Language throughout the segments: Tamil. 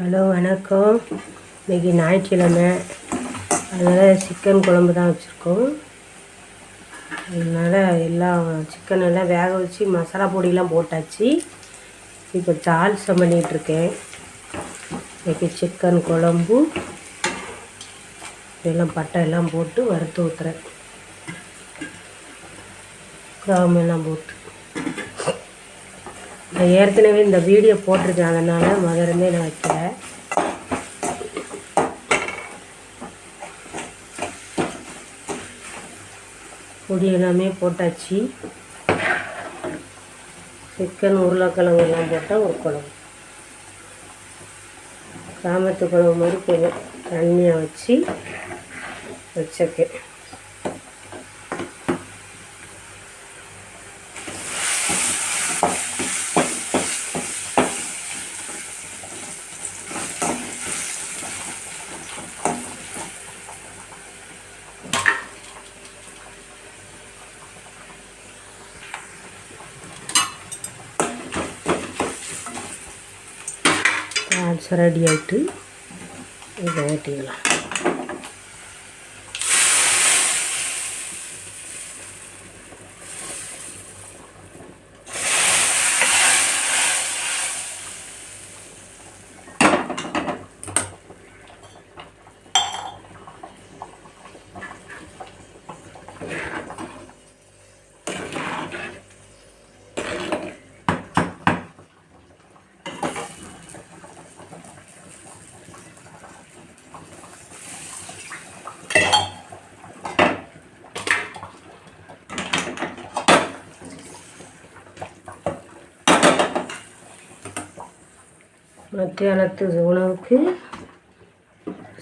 ஹலோ வணக்கம். இன்றைக்கி ஞாயிற்றுக்கிழமை. அதனால் சிக்கன் குழம்பு தான் வச்சுருக்கோம். அதனால் எல்லாம் சிக்கன் எல்லாம் வேக வச்சு மசாலா பொடியெலாம் போட்டாச்சு. இப்போ தால்சம் பண்ணிகிட்ருக்கேன். இன்றைக்கி சிக்கன் குழம்பு. எல்லாம் பட்டை எல்லாம் போட்டு வறுத்து ஊற்றுறேன் கிராமெல்லாம் எல்லாம் போட்டு. நான் ஏற்கனவே இந்த வீடியோ போட்டிருக்கேன் அதனால் மதுரமே நான் வைக்கல. பொடி எல்லாமே போட்டாச்சு. சிக்கன் உருளைக்கிழங்கு எல்லாம் போட்டால் ஒரு குழம்பு. கிராமத்து குழம்பு மாதிரி கொஞ்சம் தண்ணியாக வச்சு வச்சிருக்கேன். ரெடி ஆகிட்டு இதை ஓட்டிக்கலாம் மத்தியானத்து உணவுக்கு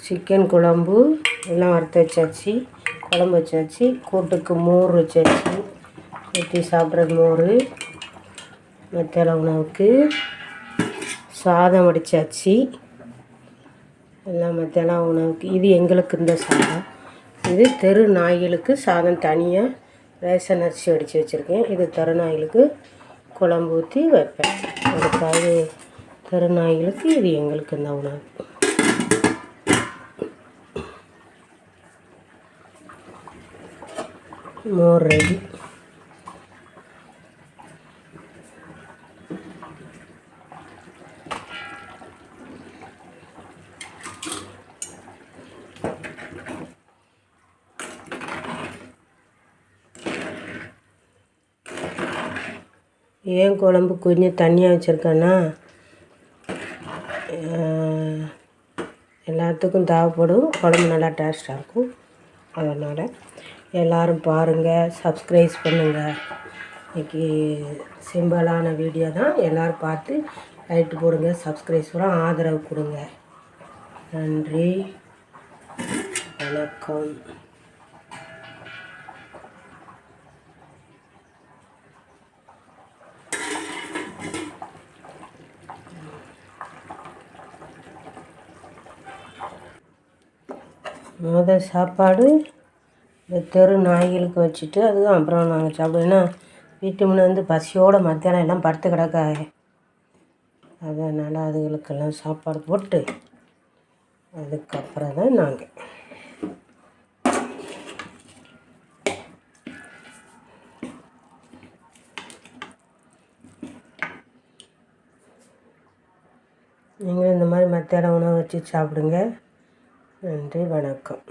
சிக்கன் குழம்பு எல்லாம் வறுத்து வச்சாச்சு. குழம்பு வச்சாச்சு. கூட்டுக்கு மோர் வச்சாச்சு. ஊற்றி சாப்பிட்றது மோர். மத்தியான உணவுக்கு சாதம் வடித்தாச்சு எல்லாம் மத்தியான உணவுக்கு. இது எங்களுக்கு இந்த சாதம். இது தெரு நாய்களுக்கு சாதம் தனியாக ரேஷன் அரிசி வடித்து வச்சுருக்கேன். இது தெரு நாய்களுக்கு குழம்பு ஊற்றி வைப்பேன். அதுக்காக தெருநாய்களுக்கு இது எங்களுக்கு இந்த உணவு. மோர் ரெடி. ஏன் குழம்பு கொஞ்சம் தண்ணியாக வச்சுருக்கேன்னா எல்லாத்துக்கும் தேவைப்படும். குழம்பு நல்லா டேஸ்ட்டாக இருக்கும். அதனால் எல்லோரும் பாருங்கள் சப்ஸ்கிரைப் பண்ணுங்கள் இன்றைக்கி சிம்பிளான வீடியோ தான். எல்லோரும் பார்த்து லைட்டு போடுங்க சப்ஸ்கிரைப் பண்ண ஆதரவு கொடுங்க. நன்றி. வணக்கம். முதல் சாப்பாடு இந்த தெரு நாய்களுக்கு வச்சுட்டு அதுவும் அப்புறம் நாங்கள் சாப்பிடுவோம். வீட்டு முன்னே வந்து பசியோடு மத்தியானம் எல்லாம் படுத்து கிடக்க அதனால் அதுகளுக்கெல்லாம் சாப்பாடு போட்டு அதுக்கப்புறம் தான் நாங்கள் நீங்களும் இந்த மாதிரி மத்தியானம் உணவு வச்சு சாப்பிடுங்க. நன்றி வணக்கம்.